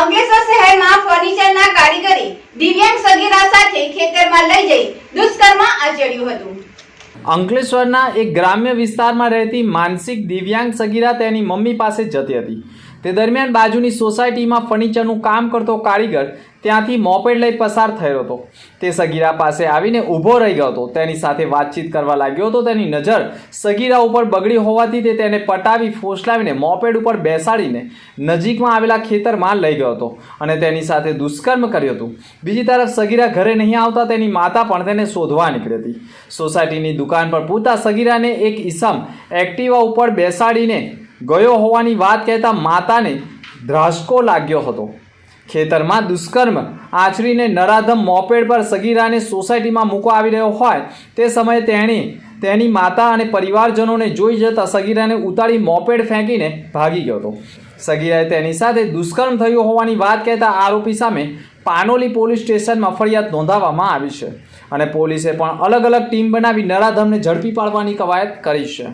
અંકલેશ્વર શહેરમાં ફર્નિચરના કારીગરી દિવ્યાંગ સગીરા સાથે ખેતરમાં લઈ જઈ દુષ્કર્મ આચર્યું હતું. અંકલેશ્વરના એક ગ્રામ્ય વિસ્તારમાં રહેતી માનસિક દિવ્યાંગ સગીરા તેની મમ્મી પાસે જતી હતી. તે દરમિયાન બાજુની સોસાયટીમાં ફર્નિચરનું કામ કરતો કારીગર ત્યાંથી મોપેડ લઈ પસાર થયો હતો. તે સગીરા પાસે આવીને ઊભો રહી ગયો હતો. તેની સાથે વાતચીત કરવા લાગ્યો હતો. તેની નજર સગીરા ઉપર બગડી હોવાથી તે તેને પટાવી ફોસલાવીને મોપેડ ઉપર બેસાડીને નજીકમાં આવેલા ખેતરમાં લઈ ગયો હતો અને તેની સાથે દુષ્કર્મ કર્યું હતું. બીજી તરફ સગીરા ઘરે નહીં આવતા તેની માતા પણ તેને શોધવા નીકળી હતી. સોસાયટીની દુકાન પર પૂરતા સગીરાને એક ઈસમ એક્ટિવા ઉપર બેસાડીને ગયો હોવાની વાત કહેતા માતાને ધ્રાસકો લાગ્યો હતો. ખેતરમાં દુષ્કર્મ આચરીને નરાધમ મોપેડ પર સગીરાને સોસાયટીમાં મૂકવા આવી રહ્યો હોય તે સમયે તેણે તેની માતા અને પરિવારજનોને જોઈ જતા સગીરાને ઉતારી મોપેડ ફેંકીને ભાગી ગયો હતો. સગીરાએ તેની સાથે દુષ્કર્મ થયું હોવાની વાત કહેતા આરોપી સામે પાનોલી પોલીસ સ્ટેશનમાં ફરિયાદ નોંધાવવામાં આવી છે અને પોલીસે પણ અલગ અલગ ટીમ બનાવી નરાધમને ઝડપી પાડવાની કવાયત કરી છે.